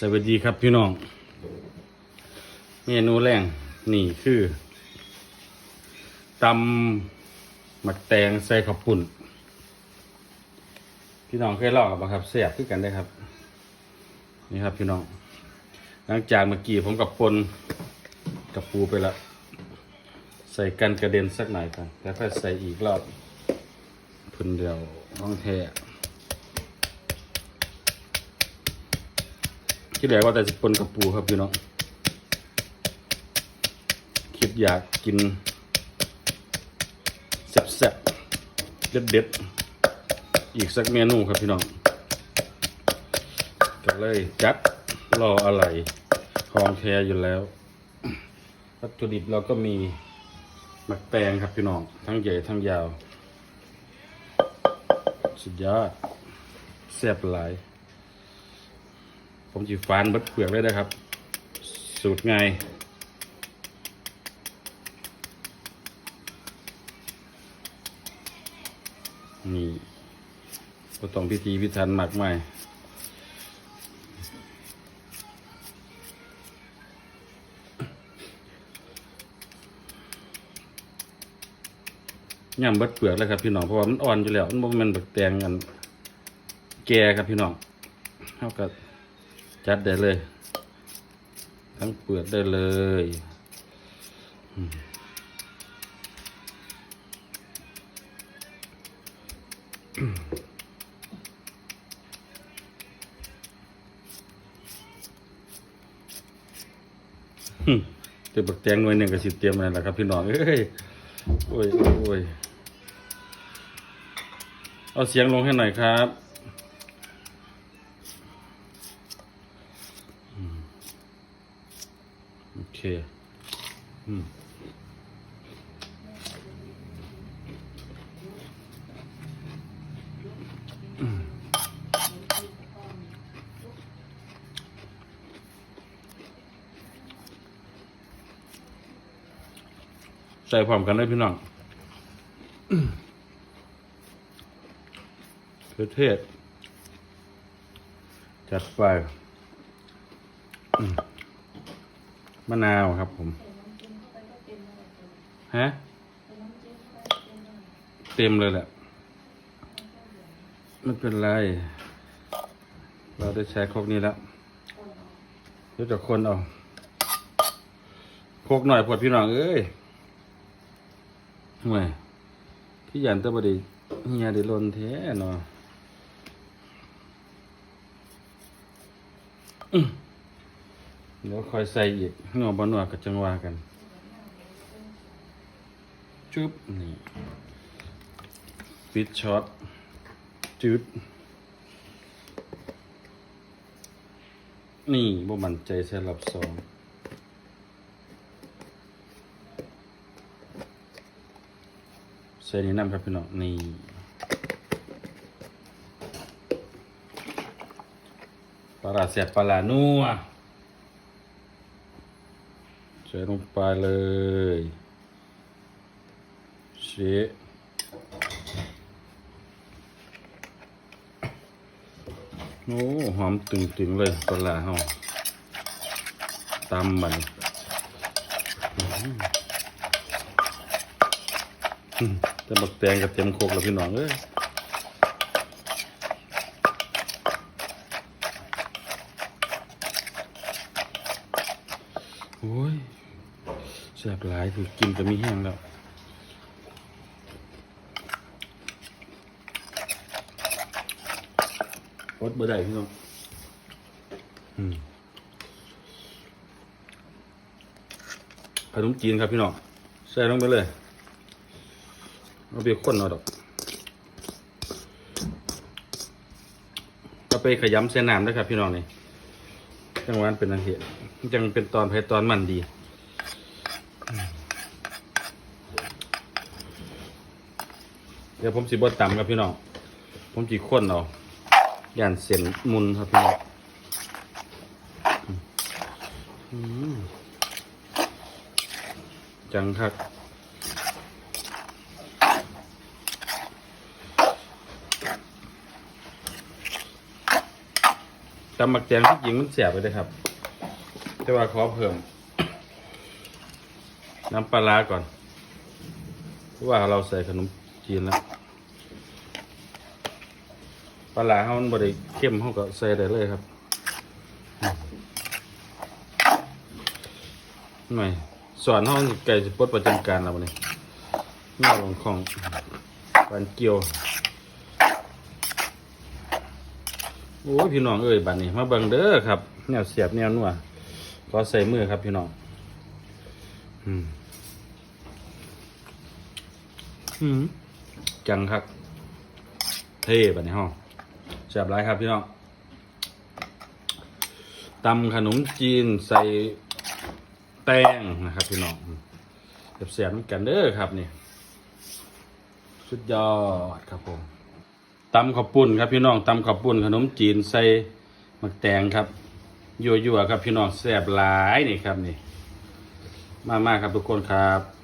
สวัสดีครับพี่น้อง เมนูแรงนี่คือตำหมักแตงใส่ข้าวปุ่น พี่น้องเคยลองกับครับเสียบคือกันได้ครับ นี่ครับพี่น้อง หลังจากเมื่อกี้ผมกับปนกับปูไปแล้วใส่กันกระเด็นสักหน่อยกันแล้วค่อยใส่อีกรอบพื้นเดียวน้องแท้ คิดแรกว่าแต่จะปนกับปูครับพี่น้องคิดอยากกินแซ่บๆเด็ดๆอีกสักเมนูครับพี่น้องก็เลยจัดรออะไรของแท้อยู่แล้ววัตถุดิบเราก็มีหมักแตงครับพี่น้อง ทั้งใหญ่ทั้งยาว สุดยอดแซ่บหลาย ผมจีฟานบิดเปลือกเลยนะครับ สูตรง่ายนี่ก็ต้องพิธีพิธันหมักใหม่ย่ำเบิดเปลือกแล้วครับพี่น้องเพราะว่ามันอ่อนอยู่แล้วมันบ่มันบักแตงกัน แก่ครับพี่น้องเท่ากับ จัดได้เลย ทั้งเปลือกได้เลยอืมหึเต็มบักแตงหน่วยหนึ่งก็สิเตรียมอะไรล่ะครับพี่น้องเอ้ยโอ้ยโอ้ยโอ้ยเอาเสียงลงให้หน่อยครับอืมโอเคอืมใส่พร้อมกันเลยพี่น้องเครือเทศจัดไป มะนาวครับผม ฮะ เต็มเลยแหละไม่เป็นไร เราได้ใช้โครกนี้แล้วเดี๋ยวจะคนเอาโคกหน่อยปวดพี่น้องเอ้ยห่วยพี่ยันตะบดีเฮียด้ลนแท้เนาะ เดี๋ยวคอยใส่อีกงอบนวกับจังหวากัน จุ๊บนี่ปิดช็อตจุดนี่บ่มั่นใจสำหรับสองใส่นี่น้ำครับพี่น้องนี่ปลาร้าเสียบปลาร้านัว ส่ลงไปเลยเชะโอ้หอมตึงๆเลยปลาร้าเฮาตำมันอื้อแต่บักแตงกับเต็มโคกแล้วพี่น้องเอ้ยโอ้ย แสบหลายคือกินก็มีแห้งแล้วอดบ่ได้พี่น้องอืมขนมจีนครับพี่น้องใส่ลงไปเลย เอาไปข้นเอาดอกเอาไปขยำใส่น้ำด้วยครับพี่น้องนี่จังหวะนั้นเป็นอันเหตุจังเป็นตอนเพตอนมันดี เดี๋ยวผมสิบดต่ำครับพี่น้อง ผมจีข้นเอาย่านเส้นมุนครับพี่น้องจังครับตำหมักแตงที่จริงมันเสียบไปเลยครับ แต่ว่าขอเพิ่ม น้ำปลาร้าก่อน เพราะว่าเราใส่ขนม จีนแล้วปลาร้าเขามันบริเข้มเขาก็ใส่ได้เลยครับหน่อยสอนเขาไก่สปดประจำการเราเนี่ยหน้าลงของปานเกียว โอ้ยพี่น้องเอ้ยบัดนี้มาเบิ่งเด้อครับแนวเสียบแนวนัวขอใส่มือครับพี่น้องอืมอืม จังครับ เท่บัดนี้ห้องแซ่บหลายครับพี่น้องตำขนมจีนใส่แป้งนะครับพี่น้องเสียบๆเหมือนกันเด้อครับนี่สุดยอดครับผมตำข้าวปุ้นครับพี่น้องตำข้าวปุ้นขนมจีนใส่หมักแตงครับยั่วๆครับพี่น้องแซ่บหลายนี่ครับนี่ มากๆครับทุกคนครับ